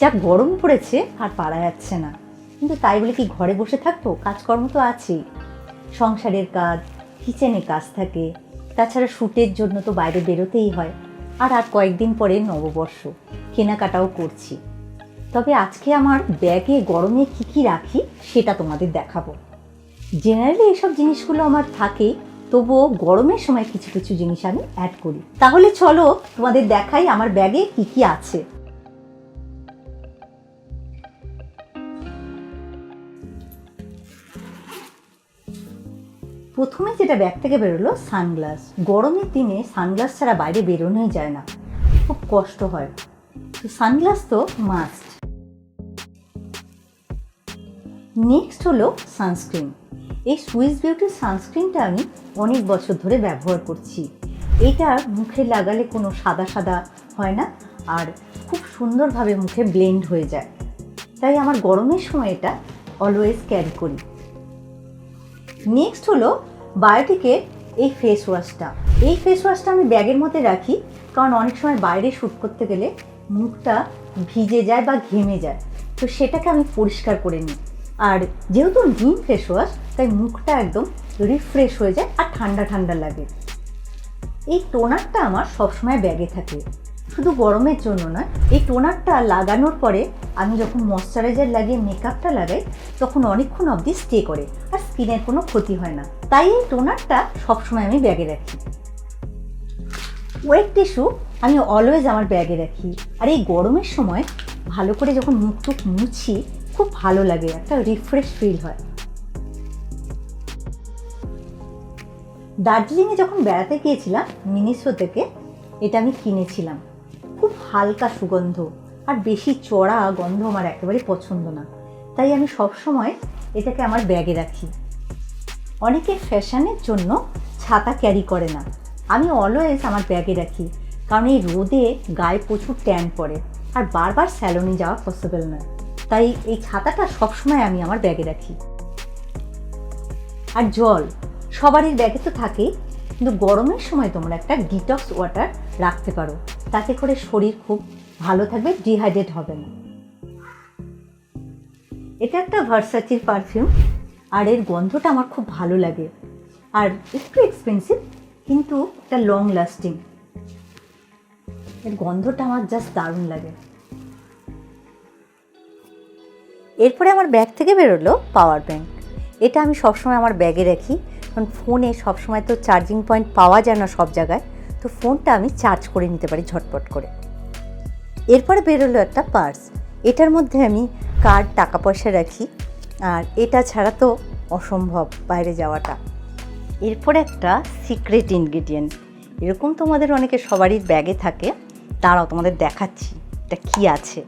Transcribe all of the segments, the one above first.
যা গরম পড়েছে আর পারা যাচ্ছে না। কিন্তু তাই বলে কি ঘরে বসে থাকব? কাজকর্ম তো আছেই। সংসারের কাজ কিচেনে কাজ থাকে। তাছাড়া শ্যুটের জন্য তো বাইরে বেরোতেই হয়। আর আর কয়েকদিন পরে নববর্ষ, কেনাকাটাও করছি। তবে আজকে আমার ব্যাগে গরমে কি কি রাখি সেটা তোমাদের দেখাবো। জেনারেলি এইসব জিনিসগুলো আমার থাকে, তবুও গরমের সময় কিছু কিছু জিনিস আমি অ্যাড করি। তাহলে চলো তোমাদের দেখাই আমার ব্যাগে কি কি আছে। প্রথমে যেটা ব্যাগ থেকে বেরোলো সানগ্লাস গরমের দিনে সানগ্লাস ছাড়া বাইরে বেরোনোই যায় না। খুব কষ্ট হয়। তো সানগ্লাস তো মাস্ট নেক্সট হলো সানস্ক্রিন এই সুইস বিউটির সানস্ক্রিনটা আমি অনেক বছর ধরে ব্যবহার করছি। এটা মুখে লাগালে কোনো সাদা সাদা হয় না আর খুব সুন্দরভাবে মুখে ব্লেন্ড হয়ে যায়। তাই আমার গরমের সময় এটা অলওয়েজ ক্যারি করি। নেক্সট হলো বায়োটিকের এই ফেস ওয়াশটা এই ফেস ওয়াশটা আমি ব্যাগের মধ্যে রাখি, কারণ অনেক সময় বাইরে শ্যুট করতে গেলে মুখটা ভিজে যায় বা ঘেমে যায়। তো সেটাকে আমি পরিষ্কার করে নিই। আর যেহেতু নিম ফেস ওয়াশ তাই মুখটা একদম রিফ্রেশ হয়ে যায় আর ঠান্ডা ঠান্ডা লাগে। এই টোনারটা আমার সবসময় ব্যাগে থাকে। শুধু গরমের জন্য নয়, এই টোনারটা লাগানোর পরে আমি যখন ময়শ্চারাইজার লাগিয়ে মেকআপটা লাগাই, তখন অনেকক্ষণ অবধি স্টে করে আর স্কিনের কোনো ক্ষতি হয় না। তাই এই টোনারটা সবসময় আমি ব্যাগে রাখি। ওয়েট টিস্যু আমি অলওয়েজ আমার ব্যাগে রাখি। আর এই গরমের সময় ভালো করে যখন মুখ টুক মুছি, খুব ভালো লাগে, একটা রিফ্রেশ ফিল হয়। দার্জিলিংয়ে যখন বেড়াতে গিয়েছিলাম মিনিসো থেকে এটা আমি কিনেছিলাম। হালকা সুগন্ধ। আর বেশি চড়া গন্ধ আমার একেবারে পছন্দ না। তাই আমি সব সময় এটাকে আমার ব্যাগে রাখি। অনেকে ফ্যাশনের জন্য ছাতা ক্যারি করে না। আমি অলওয়েজ আমার ব্যাগে রাখি। কারণ এই রোদে গায়ে প্রচুর ট্যান পড়ে। আর বারবার স্যালনে যাওয়া পসিবল নয়। তাই এই ছাতাটা সবসময় আমি আমার ব্যাগে রাখি। আর জল। সবারই ব্যাগে তো থাকেই। কিন্তু গরমের সময় তোমরা একটা ডিটক্স ওয়াটার রাখতে পারো। তাতে করে শরীর খুব ভালো থাকবে ডিহাইড্রেট হবে না। এটা একটা ভার্সাচির পারফিউম আর এর গন্ধটা আমার খুব ভালো লাগে। আর একটু এক্সপেন্সিভ কিন্তু এটা লং লাস্টিং এর গন্ধটা আমার জাস্ট দারুণ লাগে। এরপরে আমার ব্যাগ থেকে বেরোলো পাওয়ার ব্যাংক এটা আমি সবসময় আমার ব্যাগে রাখি। কারণ ফোনে সবসময় তো চার্জিং পয়েন্ট পাওয়া যায় না সব জায়গায়। তো ফোনটা আমি চার্জ করে নিতে পারি ঝটপট করে। এরপরে বেরোলো একটা পার্স এটার মধ্যে আমি কার্ড টাকা পয়সা রাখি। আর এটা ছাড়া তো অসম্ভব বাইরে যাওয়াটা। এরপরে একটা সিক্রেট ইনগ্রিডিয়েন্ট এরকম তোমাদের অনেকে সবারই ব্যাগে থাকে। তারাও তোমাদের দেখাচ্ছি। এটা কী আছে?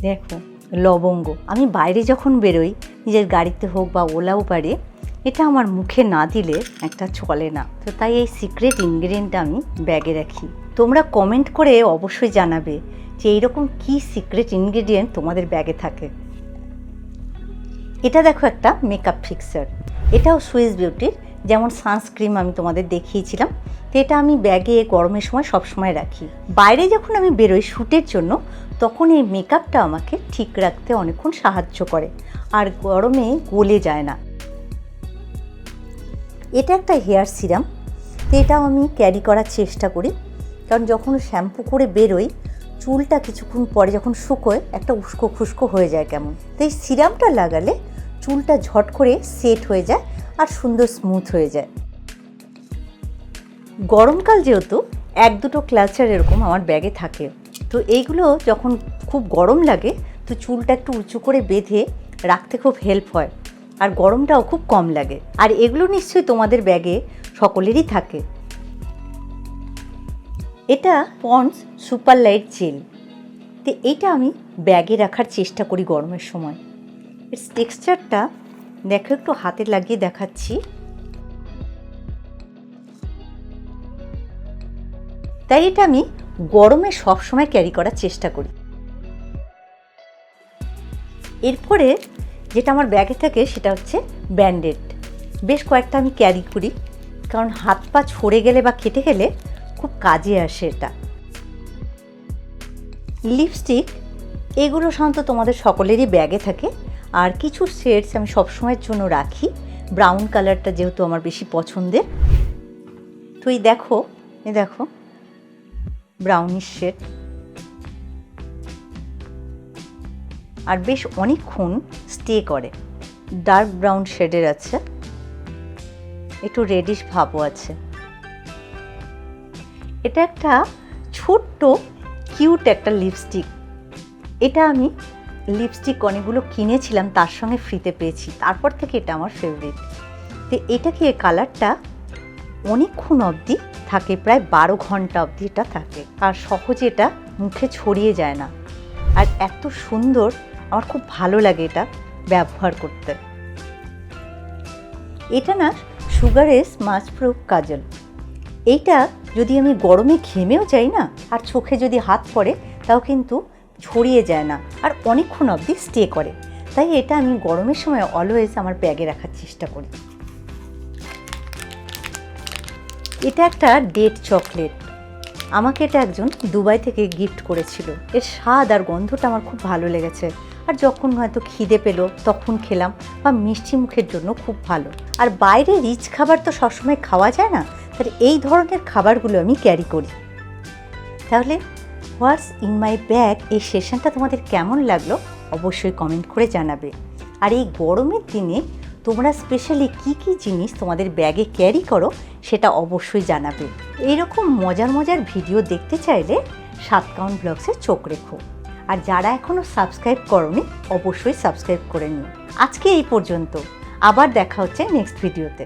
দেখো। লবঙ্গ। আমি বাইরে যখন বেরোই, নিজের গাড়িতে হোক বা ওলা উপারে এটা আমার মুখে না দিলে একটা চলে না। তো তাই এই সিক্রেট ইনগ্রিডিয়েন্টটা আমি ব্যাগে রাখি। তোমরা কমেন্ট করে অবশ্যই জানাবে যে এইরকম কি সিক্রেট ইনগ্রিডিয়েন্ট তোমাদের ব্যাগে থাকে। এটা দেখো একটা মেকআপ ফিক্সার এটাও সুইস বিউটির যেমন সানস্ক্রিম আমি তোমাদের দেখিয়েছিলাম এটা আমি ব্যাগে গরমের সময় সবসময় রাখি। বাইরে যখন আমি বেরোই শ্যুটের জন্য, তখন এই মেকআপটা আমাকে ঠিক রাখতে অনেকক্ষণ সাহায্য করে। আর গরমে গলে যায় না। এটা একটা হেয়ার সিরাম তো এটাও আমি ক্যারি করার চেষ্টা করি। কারণ যখন শ্যাম্পু করে বেরোই, চুলটা কিছুক্ষণ পরে যখন শুকোয়, একটা উস্কো খুস্কো হয়ে যায় কেমন। তো এই সিরামটা লাগালে চুলটা ঝট করে সেট হয়ে যায় আর সুন্দর স্মুথ হয়ে যায়। গরমকাল যেহেতু, এক দুটো ক্লাচার এরকম আমার ব্যাগে থাকে। তো এইগুলো যখন খুব গরম লাগে, তো চুলটা একটু উঁচু করে বেঁধে রাখতে খুব হেল্প হয়। আর গরমটাও খুব কম লাগে। আর এগুলো নিশ্চয়ই তোমাদের ব্যাগে সকলেরই থাকে। এটা পন্স সুপার লাইট জেল তো এইটা আমি ব্যাগে রাখার চেষ্টা করি গরমের সময়। এর টেক্সচারটা দেখো, একটু হাতে লাগিয়ে দেখাচ্ছি। তাই এটা আমি গরমে সবসময় ক্যারি করার চেষ্টা করি। এরপরে যেটা আমার ব্যাগে থাকে সেটা হচ্ছে ব্যান্ডেড বেশ কয়েকটা আমি ক্যারি করি, কারণ হাত পা ছড়ে গেলে বা কেটে গেলে খুব কাজে আসে এটা। লিপস্টিক এগুলো সাধারণত তোমাদের সকলেরই ব্যাগে থাকে। আর কিছু শেডস আমি সবসময়ের জন্য রাখি। ব্রাউন কালারটা যেহেতু আমার বেশি পছন্দের। তো এই দেখো এই দেখো। ব্রাউনিশ শেড আর বেশ অনেকক্ষণ স্টে করে। ডার্ক ব্রাউন শেডের আছে। একটু রেডিশ ভাবও আছে। এটা একটা ছোট্ট কিউট একটা লিপস্টিক এটা আমি লিপস্টিক অনেকগুলো কিনেছিলাম, তার সঙ্গে ফ্রিতে পেয়েছি। তারপর থেকে এটা আমার ফেভারিট তো এটা কি কালারটা অনেকক্ষণ অবধি থাকে, প্রায় বারো ঘণ্টা অবধি এটা থাকে। আর সহজে এটা মুখে ছড়িয়ে যায় না। আর এত সুন্দর, আমার খুব ভালো লাগে এটা ব্যবহার করতে। এটা না সুগারেস মাছ প্রুফ কাজল। এইটা যদি আমি গরমে ঘেমেও যাই না, আর চোখে যদি হাত পড়ে, তাও কিন্তু ছড়িয়ে যায় না, আর অনেকক্ষণ অবধি স্টে করে। তাই এটা আমি গরমের সময় অলওয়েজ আমার ব্যাগে রাখার চেষ্টা করি। এটা একটা ডেট চকলেট। আমাকে এটা একজন দুবাই থেকে গিফট করেছিল। এর স্বাদ আর গন্ধটা আমার খুব ভালো লেগেছে। আর যখন হয়তো খিদে পেল, তখন খেলাম বা মিষ্টি মুখের জন্য খুব ভালো। আর বাইরে রিচ খাবার তো সবসময় খাওয়া যায় না, তাহলে এই ধরনের খাবারগুলো আমি ক্যারি করি। তাহলে হোয়াটস ইন মাই ব্যাগ এই সেশনটা তোমাদের কেমন লাগল, অবশ্যই কমেন্ট করে জানাবে। আর এই গরমের দিনে তোমরা স্পেশালি কি কি জিনিস তোমাদের ব্যাগে ক্যারি করো সেটা অবশ্যই জানাবে। এইরকম মজার মজার ভিডিও দেখতে চাইলে সাতকাউন ব্লগসে চোখ রেখো। আর যারা এখনও সাবস্ক্রাইব করনি, অবশ্যই সাবস্ক্রাইব করে নিও। আজকে এই পর্যন্ত। আবার দেখা হচ্ছে নেক্সট ভিডিওতে